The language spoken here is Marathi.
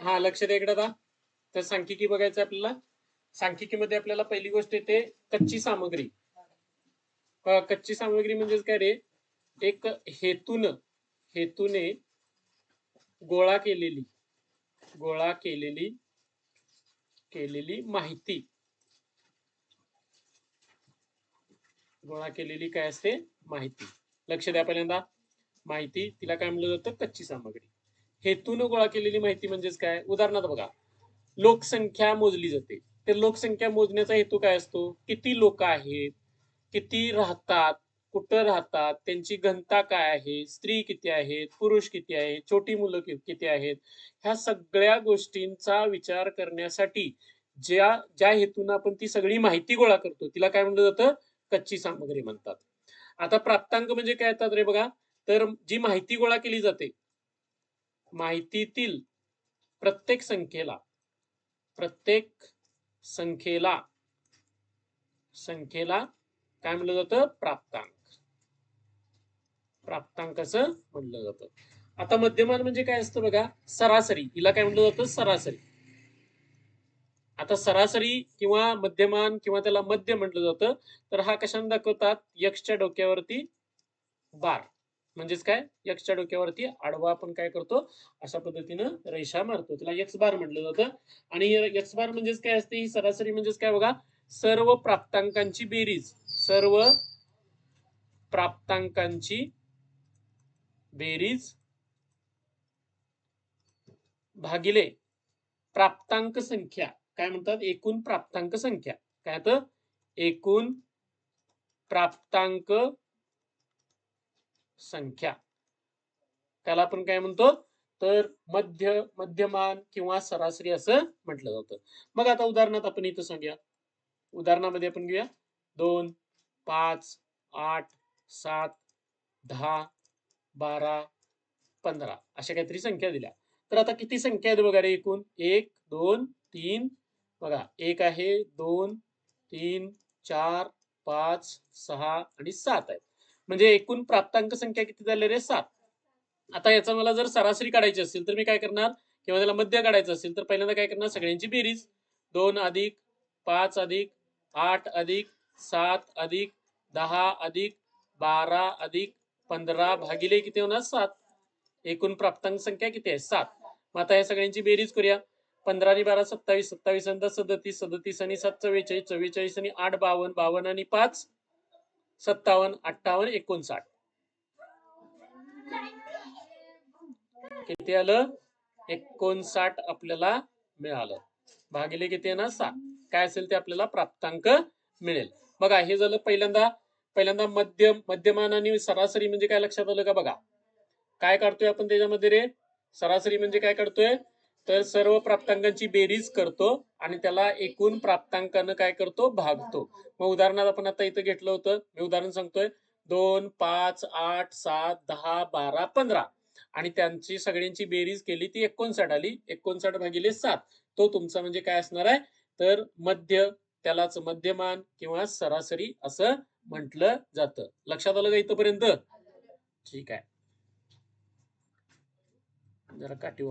हा लक्ष द्या इकडे दा तर सांख्यिकी बघायचं आपल्याला. सांख्यिकीमध्ये आपल्याला पहिली गोष्ट येते कच्ची सामग्री. कच्ची सामग्री म्हणजेच काय रे? एक हेतून हेतूने गोळा केलेली गोळा केलेली केलेली माहिती. गोळा केलेली काय असते? माहिती. लक्ष द्या पहिल्यांदा. माहिती तिला काय म्हणलं जातं? कच्ची सामग्री. हेतून गोळा केलेली माहिती म्हणजेच काय? उदाहरणार्थ बघा. लोकसंख्या मोजली जाते. तर लोकसंख्या मोजण्याचा हेतू काय असतो? किती लोक आहेत? किती राहतात? कुठं राहतात? त्यांची घनता काय आहे? स्त्री किती आहेत? पुरुष किती आहेत? छोटी मुलं किती आहेत? ह्या सगळ्या गोष्टींचा विचार करण्यासाठी ज्या ज्या हेतून आपण ती सगळी माहिती गोळा करतो तिला काय म्हणलं जातं? कच्ची सामग्री म्हणतात. आता प्राप्तांक म्हणजे काय येतात रे बघा? तर जी माहिती गोळा केली जाते माहितीतील प्रत्येक संख्येला प्रत्येक संख्येला संख्येला काय म्हणलं जातं? प्राप्तांक. प्राप्तांक असं म्हणलं जातं. आता मध्यमान म्हणजे काय असतं बघा? सरासरी. हिला काय म्हणलं जातं? सरासरी. आता सरासरी किंवा मध्यमान किंवा त्याला मध्य म्हटलं जातं. तर हा कशाने दाखवतात? यक्षच्या डोक्यावरती बार. म्हणजेच काय? यक्षच्या डोक्यावरती आडवा आपण काय करतो? अशा पद्धतीनं रेषा मारतो. तिला यक्स बार म्हटलं जातं. आणि यक्स बार म्हणजेच काय असते? ही सरासरी म्हणजेच काय बघा? सर्व प्राप्तांकांची बेरीज. सर्व प्राप्तांकांची बेरीज भागिले प्राप्तांक संख्या. काय म्हणतात? एकूण प्राप्तांक संख्या. काय तर? एकूण प्राप्तांक संख्या. त्याला आपण काय म्हणतो? तर मध्य मध्यमान किंवा सरासरी असं म्हटलं जातं. मग आता उदाहरणात आपण इथं सांगूया. उदाहरणामध्ये आपण घेऊया. दोन पाच आठ सात दहा बारा पंधरा. अशा काहीतरी संख्या दिल्या. तर आता किती संख्या आहेत बघा रे एकूण? एक दोन तीन. बघा एक आहे दोन तीन चार पाच सहा आणि सात आहेत. म्हणजे एकूण प्राप्तांक संख्या किती झाले रे सात. आता याचा मला जर सरासरी काढायची असेल तर मी काय करणार? किंवा त्याला मध्य काढायचं असेल तर पहिल्यांदा काय करणार? सगळ्यांची बेरीज. दोन अधिक पाच अधिक आठ अधिक सात अधिक दहा अधिक बारा अधिक पंधरा भागिले किती होणार? सात. एकूण प्राप्तांक संख्या किती आहे? सात. मग आता या सगळ्यांची बेरीज करूया. पंधरा आणि बारा सत्तावीस. सत्तावीस आणि सदतीस. सदतीस आणि सात चव्वेचाळीस. चव्वेचाळीस आणि आठ बावन्न बावन्न आणि पाच. सत्तावन्न अठ्ठावन्न एकोणसाठ. किती आलं? एकोणसाठ आपल्याला मिळालं. भागिले किती आहे ना सात. काय असेल ते आपल्याला प्राप्तांक मिळेल. बघा हे झालं पहिल्यांदा. पहिल्यांदा मध्य मध्यमान आणि सरासरी म्हणजे काय लक्षात आलं का बघा? काय काढतोय आपण त्याच्यामध्ये रे? सरासरी म्हणजे काय काढतोय? तर सर्व प्राप्तांकांची बेरीज करतो आणि त्याला एकूण प्राप्तांकानं काय करतो? भागतो. मग उदाहरणार्थ आपण आता इथं घेतलं होतं. मी उदाहरण सांगतोय. दोन पाच आठ सात दहा बारा पंधरा. आणि त्यांची सगळ्यांची बेरीज केली ती एकोणसाठ आली. एकोणसाठ भागिले सात. तो तुमचा म्हणजे काय असणार आहे? तर मध्य त्यालाच मध्यमान किंवा सरासरी असं म्हटलं जातं. लक्षात आलं का इथपर्यंत? ठीक आहे. जरा काठी